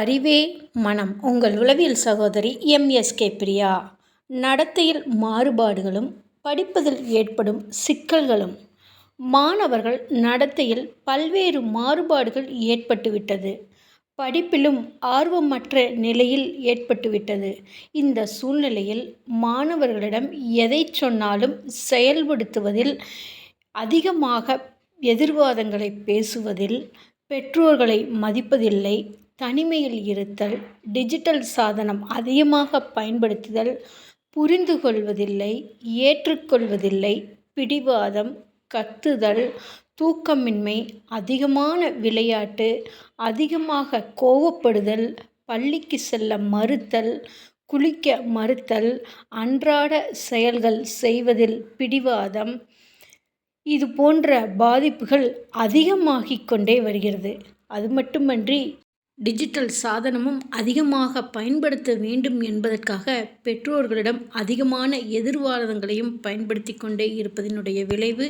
அறிவே மனம். உங்கள் உளவியல் சகோதரி எம்எஸ்கே பிரியா. நடத்தையில் மாறுபாடுகளும் படிப்பதில் ஏற்படும் சிக்கல்களும். மாணவர்கள் நடத்தையில் பல்வேறு மாறுபாடுகள் ஏற்பட்டுவிட்டது. படிப்பிலும் ஆர்வமற்ற நிலையில் ஏற்பட்டுவிட்டது. இந்த சூழ்நிலையில் மாணவர்களிடம் எதை சொன்னாலும் செயல்படுத்துவதில் அதிகமாக எதிர்வாதங்களை பேசுவதில் பெற்றோர்களை மதிப்பதில்லை தனிமையில் இருத்தல் டிஜிட்டல் சாதனம் அதிகமாக பயன்படுத்துதல் புரிந்து கொள்வதில்லை ஏற்றுக்கொள்வதில்லை பிடிவாதம் கத்துதல் தூக்கமின்மை அதிகமான விளையாட்டு அதிகமாக கோவப்படுதல் பள்ளிக்கு செல்ல மறுத்தல் குளிக்க மறுத்தல் அன்றாட செயல்கள் செய்வதில் பிடிவாதம் இது போன்ற பாதிப்புகள் அதிகமாகிக் கொண்டே வருகிறது. அது மட்டுமன்றி டிஜிட்டல் சாதனமும் அதிகமாக பயன்படுத்த வேண்டும் என்பதற்காக பெற்றோர்களிடம் அதிகமான எதிர்வாதங்களையும் பயன்படுத்தி கொண்டே இருப்பதனுடைய விளைவு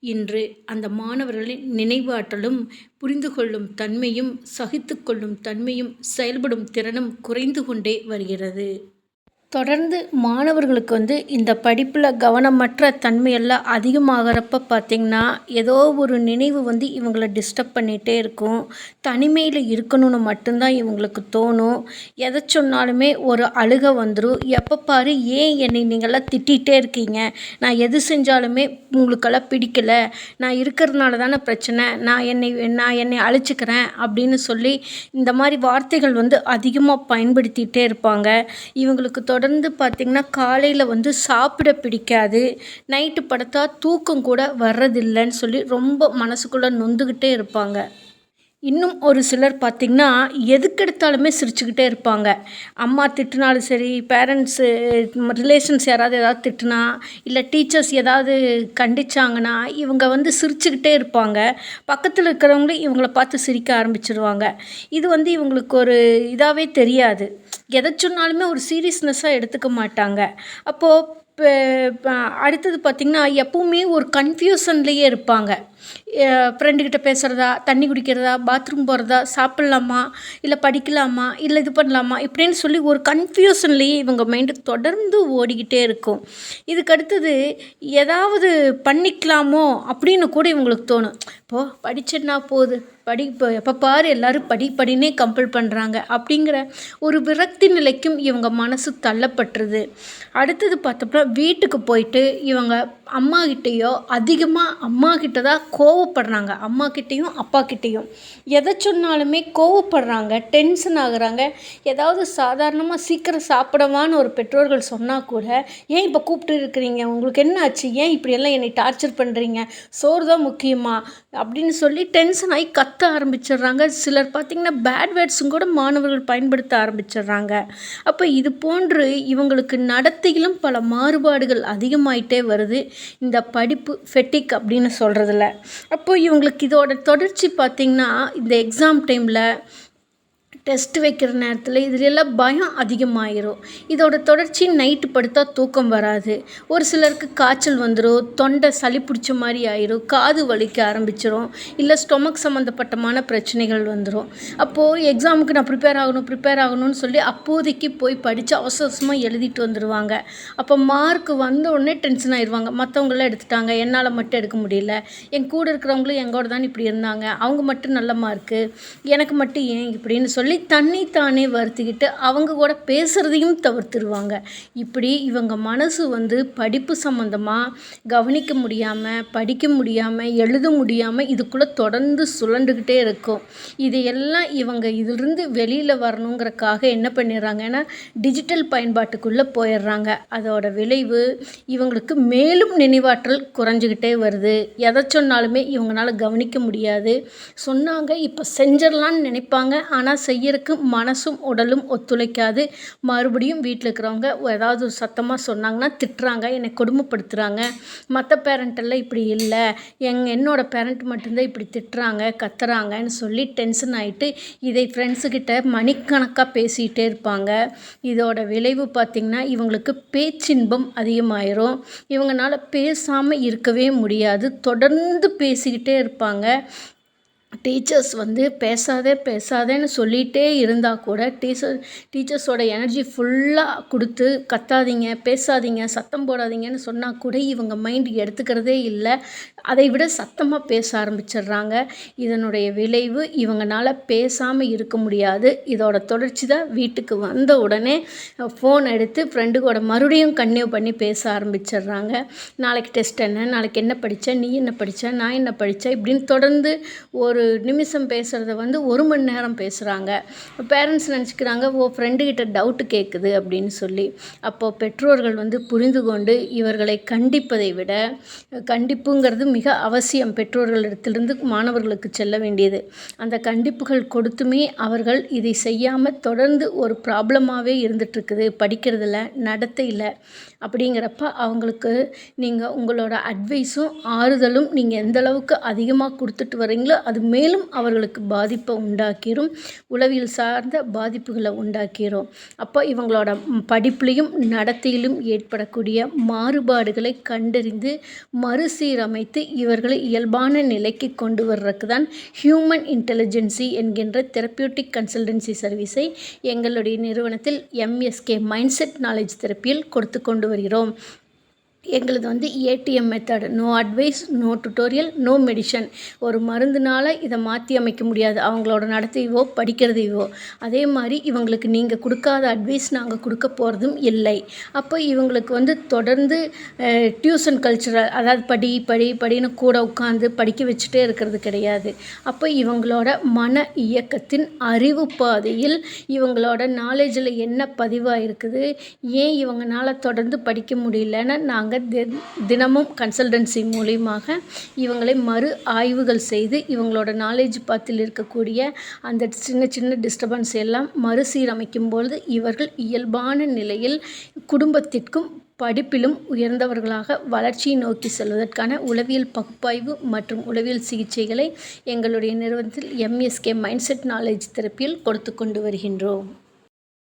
இன்று அந்த மாணவர்களின் நினைவாற்றலும் புரிந்து கொள்ளும் தன்மையும் சகித்து கொள்ளும் தன்மையும் செயல்படும் திறனும் குறைந்து கொண்டே வருகிறது. தொடர்ந்து மாணவர்களுக்கு வந்து இந்த படிப்பில் கவனமற்ற தன்மையெல்லாம் அதிகமாகிறப்ப பார்த்திங்கன்னா ஏதோ ஒரு நினைவு வந்து இவங்களை டிஸ்டர்ப் பண்ணிகிட்டே இருக்கும். தனிமையில் இருக்கணும்னு மட்டும்தான் இவங்களுக்கு தோணும். எதை சொன்னாலுமே ஒரு அழுக வந்துடும் எப்போ பாரு ஏன் என்னை நீங்களாம் திட்டிகிட்டே இருக்கீங்க? நான் எது செஞ்சாலுமே உங்களுக்கெல்லாம் பிடிக்கலை. நான் இருக்கிறதுனால தானே பிரச்சனை. நான் என்னை நான் என்னை அழிச்சிக்கிறேன் அப்படின்னு சொல்லி இந்த மாதிரி வார்த்தைகள் வந்து அதிகமாக பயன்படுத்திகிட்டே இருப்பாங்க. இவங்களுக்கு தொடர் தொடர்ந்து பார்த்திங்கன்னா காலையில் வந்து சாப்பிட பிடிக்காது. நைட்டு படுத்தா தூக்கம் கூட வர்றதில்லைன்னு சொல்லி ரொம்ப மனசுக்குள்ளே நொந்துக்கிட்டே இருப்பாங்க. இன்னும் ஒரு சிலர் பார்த்திங்கன்னா எதுக்கெடுத்தாலுமே சிரிச்சுக்கிட்டே இருப்பாங்க. அம்மா திட்டினாலும் சரி பேரண்ட்ஸு ரிலேஷன்ஸ் யாராவது ஏதாவது திட்டினா இல்லை டீச்சர்ஸ் ஏதாவது கண்டிச்சாங்கன்னா இவங்க வந்து சிரிச்சுக்கிட்டே இருப்பாங்க. பக்கத்தில் இருக்கிறவங்களும் இவங்கள பார்த்து சிரிக்க ஆரம்பிச்சிருவாங்க. இது வந்து இவங்களுக்கு ஒரு இதாகவே தெரியாது. எதை சொன்னாலுமே ஒரு சீரியஸ்னஸ்ஸாக எடுத்துக்க மாட்டாங்க. அப்போது இப்போ அடுத்தது பார்த்திங்கன்னா எப்பவுமே ஒரு கன்ஃப்யூஷன்லேயே இருப்பாங்க. ஃப்ரெண்டுக்கிட்ட பேசுகிறதா தண்ணி குடிக்கிறதா பாத்ரூம் போகிறதா சாப்பிட்லாமா இல்லை படிக்கலாமா இல்லை இது பண்ணலாமா இப்படின்னு சொல்லி ஒரு கன்ஃப்யூஷன்லேயே இவங்க மைண்டு தொடர்ந்து ஓடிக்கிட்டே இருக்கும். இதுக்கு அடுத்தது ஏதாவது பண்ணிக்கலாமோ அப்படின்னு கூட இவங்களுக்கு தோணும். இப்போது படிச்சேன்னா போகுது படி இப்போ எப்போ பாரு எல்லோரும் படி படினே கம்பல் பண்ணுறாங்க அப்படிங்கிற ஒரு விரக்தி நிலைக்கும் இவங்க மனசு தள்ளப்பட்டுருது. அடுத்தது பார்த்தோம்னா வீட்டுக்கு போயிட்டு இவங்க அம்மாக்கிட்டேயோ அதிகமாக அம்மாக்கிட்ட தான் கோவப்படுறாங்க. அம்மாக்கிட்டேயும் அப்பாக்கிட்டேயும் எதை சொன்னாலுமே கோவப்படுறாங்க டென்ஷன் ஆகுறாங்க. ஏதாவது சாதாரணமாக சீக்கிரம் சாப்பிடவான்னு ஒரு பெற்றோர்கள் சொன்னால் கூட ஏன் இப்போ கூப்பிட்டு இருக்கிறீங்க? உங்களுக்கு என்ன ஆச்சு? ஏன் இப்படியெல்லாம் என்னை டார்ச்சர் பண்ணுறீங்க சோறு தான் முக்கியமா? அப்படின்னு சொல்லி டென்ஷன் ஆகி கத்த ஆரம்பிச்சிடுறாங்க. சிலர் பார்த்திங்கன்னா பேட் வேர்ட்ஸும் கூட மாணவர்கள் பயன்படுத்த ஆரம்பிச்சிடுறாங்க. அப்போ இது போன்று இவங்களுக்கு நடத்தையிலும் பல மாறுபாடுகள் அதிகமாயிட்டே வருது. இந்த படிப்பு ஃபெட்டிக் அப்படின்னு சொல்கிறதுல அப்போது இவங்களுக்கு இதோட தொடர்ச்சி பார்த்திங்கன்னா இந்த எக்ஸாம் டைமில் டெஸ்ட் வைக்கிற நேரத்தில் இதுலெல்லாம் பயம் அதிகமாயிரும். இதோட தொடர்ச்சி நைட்டு படுத்தா தூக்கம் வராது. ஒரு சிலருக்கு காய்ச்சல் வந்துடும் தொண்டை சளி பிடிச்ச மாதிரி ஆயிரும் காது வலிக்க ஆரம்பிச்சிடும் இல்லை ஸ்டொமக் சம்மந்தப்பட்டமான பிரச்சனைகள் வந்துடும் அப்போது எக்ஸாமுக்கு நான் ப்ரிப்பேர் ஆகணும் ப்ரிப்பேர் ஆகணும்னு சொல்லி அப்போதைக்கு போய் படித்து அவசர அவசரமாக எழுதிட்டு வந்துடுவாங்க அப்போ மார்க் வந்த உடனே டென்ஷன் ஆயிடுவாங்க மற்றவங்களாம் எடுத்துட்டாங்க என்னால் மட்டும் எடுக்க முடியல. என் கூட இருக்கிறவங்களும் எங்கூட தான் இப்படி இருந்தாங்க. அவங்க மட்டும் நல்ல மார்க்கு எனக்கு மட்டும் ஏன் இப்படின்னு சொல்லி சொல்லி தன்னைத்தானே தானே வருத்திக்கிட்டு அவங்க கூட பேசுகிறதையும் தவிர்த்துருவாங்க. இப்படி இவங்க மனசு வந்து படிப்பு சம்மந்தமாக கவனிக்க முடியாமல் படிக்க முடியாமல் எழுத முடியாமல் இதுக்குள்ளே தொடர்ந்து சுழண்டுக்கிட்டே இருக்கும். இதையெல்லாம் இவங்க இதிலிருந்து வெளியில் வரணுங்கிறக்காக என்ன பண்ணிடுறாங்கன்னா டிஜிட்டல் பயன்பாட்டுக்குள்ளே போயிடுறாங்க. அதோட விளைவு இவங்களுக்கு மேலும் நினைவாற்றல் குறைஞ்சிக்கிட்டே வருது. எதை சொன்னாலுமே இவங்களால கவனிக்க முடியாது. சொன்னாங்க இப்போ செஞ்சிடலான்னு நினைப்பாங்க. ஆனால் செய்ய செய்யறதுக்கு மனசும் உடலும் ஒத்துழைக்காது. மறுபடியும் வீட்டில் இருக்கிறவங்க ஏதாவது சத்தமாக சொன்னாங்கன்னா திட்டுறாங்க என்னை கொடுமைப்படுத்துகிறாங்க மற்ற பேரண்ட்டெல்லாம் இப்படி இல்லை. எங் என்னோடய பேரண்ட் மட்டும்தான் இப்படி திட்டுறாங்க கத்துறாங்கன்னு சொல்லி டென்ஷன் ஆகிட்டு இதை ஃப்ரெண்ட்ஸுக்கிட்ட மணிக்கணக்காக பேசிகிட்டே இருப்பாங்க. இதோட விளைவு பார்த்திங்கன்னா இவங்களுக்கு பேச்சின்பம் அதிகமாயிரும். இவங்களால் பேசாமல் இருக்கவே முடியாது. தொடர்ந்து பேசிக்கிட்டே இருப்பாங்க. டீச்சர்ஸ் வந்து பேசாதே பேசாதேன்னு சொல்லிகிட்டே இருந்தால் கூட டீச்சர் டீச்சர்ஸோட எனர்ஜி ஃபுல்லாக கொடுத்து கத்தாதீங்க பேசாதீங்க சத்தம் போடாதீங்கன்னு சொன்னால் கூட இவங்க மைண்டு எடுத்துக்கிறதே இல்லை. அதை விட சத்தமாக பேச ஆரம்பிச்சிடுறாங்க. இதனுடைய விளைவு இவங்கனால பேசாமல் இருக்க முடியாது. இதோட தொடர்ச்சி தான் வீட்டுக்கு வந்த உடனே ஃபோன் எடுத்து ஃப்ரெண்டு கூட மறுபடியும் கன்டினியூ பண்ணி பேச ஆரம்பிச்சிடுறாங்க. நாளைக்கு டெஸ்ட் என்ன? நாளைக்கு என்ன படித்த நீ என்ன படித்த நான் என்ன படித்தேன் இப்படின்னு தொடர்ந்து ஒரு நிமிஷம் பேசுகிறத வந்து ஒரு மணி நேரம் பேசுகிறாங்க பேரண்ட்ஸ் நினச்சிக்கிறாங்க ஓ ஃப்ரெண்டுக்கிட்ட டவுட்டு கேட்குது அப்படின்னு சொல்லி. அப்போது பெற்றோர்கள் வந்து புரிந்து கொண்டு இவர்களை கண்டிப்பதை விட கண்டிப்புங்கிறது மிக அவசியம் பெற்றோர்களிடத்திலிருந்து மாணவர்களுக்கு செல்ல வேண்டியது. அந்த கண்டிப்புகள் கொடுத்துமே அவர்கள் இதை செய்யாமல் தொடர்ந்து ஒரு ப்ராப்ளமாகவே இருந்துகிட்ருக்குது படிக்கிறதில்ல நடத்தையில் அப்படிங்கிறப்ப அவங்களுக்கு நீங்கள் உங்களோட அட்வைஸும் ஆறுதலும் நீங்கள் எந்த அளவுக்கு அதிகமாக கொடுத்துட்டு வரீங்களோ அது மேலும் அவர்களுக்கு பாதிப்பை உண்டாக்கிரும். உளவியல் சார்ந்த பாதிப்புகளை உண்டாக்கிறோம் அப்போ இவங்களோட படிப்புலேயும் நடத்தையிலும் ஏற்படக்கூடிய மாறுபாடுகளை கண்டறிந்து மறுசீரமைத்து இவர்களை இயல்பான நிலைக்கு கொண்டு வர்றதுக்கு தான் ஹியூமன் இன்டெலிஜென்சி என்கின்ற தெரப்பியூட்டிக் கன்சல்டன்சி சர்வீஸை எங்களுடைய நிறுவனத்தில் எம்எஸ்கே மைண்ட் செட் நாலேஜ் தெரப்பியில் கொடுத்து கொண்டு வருகிறோம். எங்களது வந்து ATM method no advice no tutorial no medicine ஒரு மருந்துனால் இதை மாற்றி அமைக்க முடியாது. அவங்களோட நடத்தையவோ படிக்கிறதையோ அதே மாதிரி இவங்களுக்கு நீங்கள் கொடுக்காத அட்வைஸ் நாங்கள் கொடுக்க போகிறதும் இல்லை. அப்போ இவங்களுக்கு வந்து தொடர்ந்து டியூஷன் கல்ச்சுரல் அதாவது படி படி படின்னு கூட உட்காந்து படிக்க வச்சுட்டே இருக்கிறது கிடையாது. அப்போ இவங்களோட மன இயக்கத்தின் அறிவு பாதையில் இவங்களோட நாலேஜில் என்ன பதிவாக இருக்குது? ஏன் இவங்களால தொடர்ந்து படிக்க முடியலன்னு நாங்கள் தின் தினமும் கன்சல்டன்சி மூலியமாக இவங்களை மறு ஆய்வுகள் செய்து இவங்களோட நாலேஜ் பாத்தில் இருக்கக்கூடிய அந்த சின்ன சின்ன டிஸ்டர்பன்ஸ் எல்லாம் மறுசீரமைக்கும் பொழுது இவர்கள் இயல்பான நிலையில் குடும்பத்திற்கும் படிப்பிலும் உயர்ந்தவர்களாக வளர்ச்சியை நோக்கி செல்வதற்கான உளவியல் பகுப்பாய்வு மற்றும் உளவியல் சிகிச்சைகளை எங்களுடைய நிறுவனத்தில் எம்எஸ்கே மைண்ட் செட் நாலேஜ் தெரப்பியில் கொடுத்து கொண்டு வருகின்றோம்.